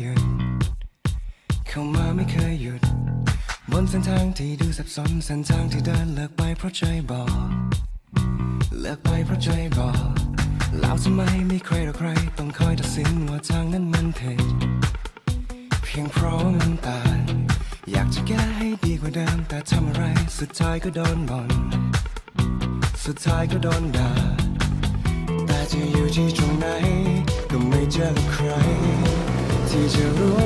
หยุด เข้ามาไม่เคยหยุด บนเส้นทางที่ดูสับสนเส้นทางที่เดินเลิกไปเพราะใจบอกเลิกไปเพราะใจบอกแล้วทำไมไม่ใครหรอใคร ต้องคอยตัดสินว่าทางนั้นมันเถิดเพียงเพราะมันต่างอยากจะแก้ให้ดีกว่าเดิมแต่ทำอะไรสุดท้ายก็โดนบน่นสุดท้ายก็โดนด่าแต่จะอยู่ที่ตรงไหน ก็ไม่เจอใคร ที่จะรู้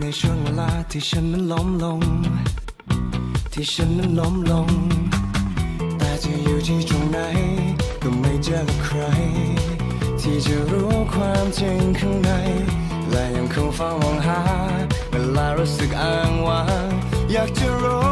ในช่วงเวลาที่ฉันนั้นล้มลง ที่ฉันนั้นล้มลง แต่จะอยู่ที่ตรงไหน ก็ไม่เจอใคร ที่จะรู้ความจริงข้างใน และยังคงเฝ้ามองหา เวลารู้สึกอ้างว้างอยากจะรู้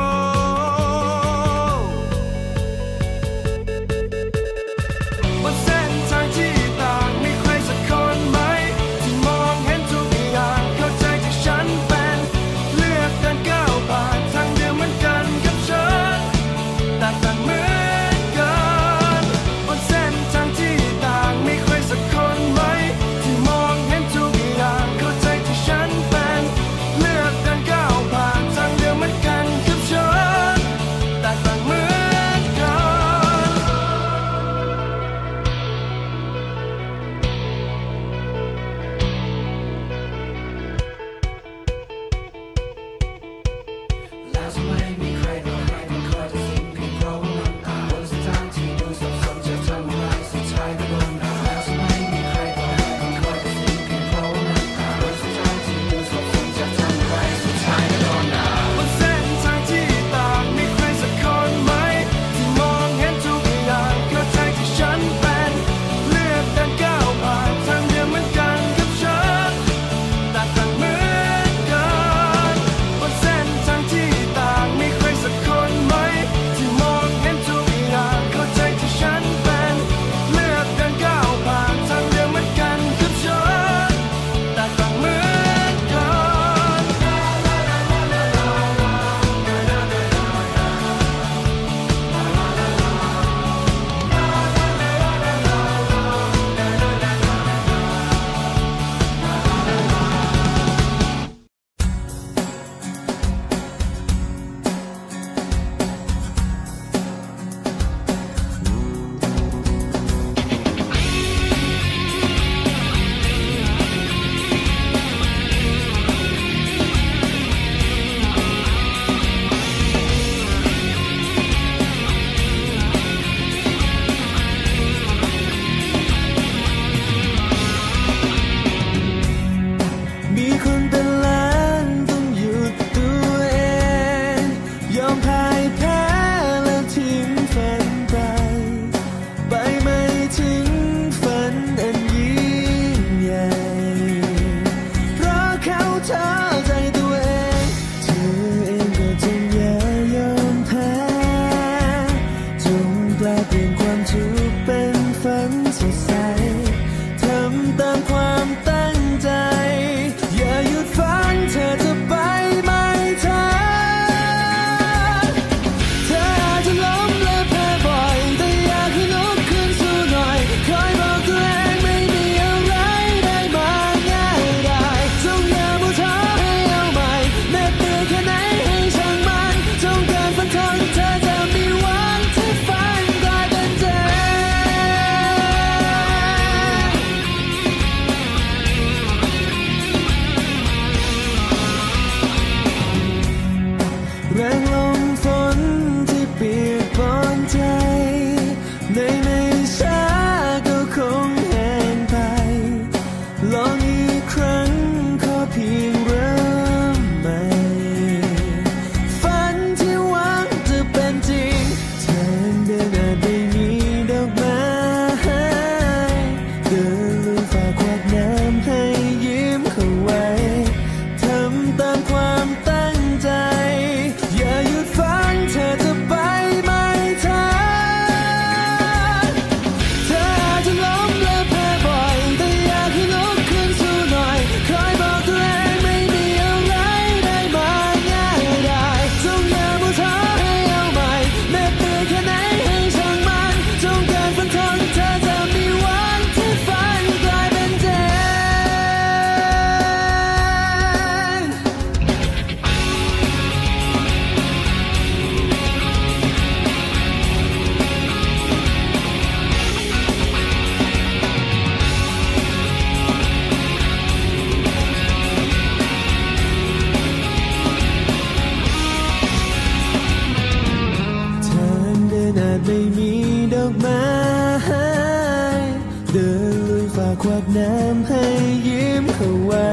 อดน้ำให้ยิ้มเข้าไว้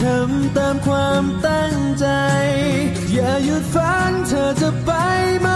ทำตามความตั้งใจ อย่าหยุดฝันเธอจะไปไหม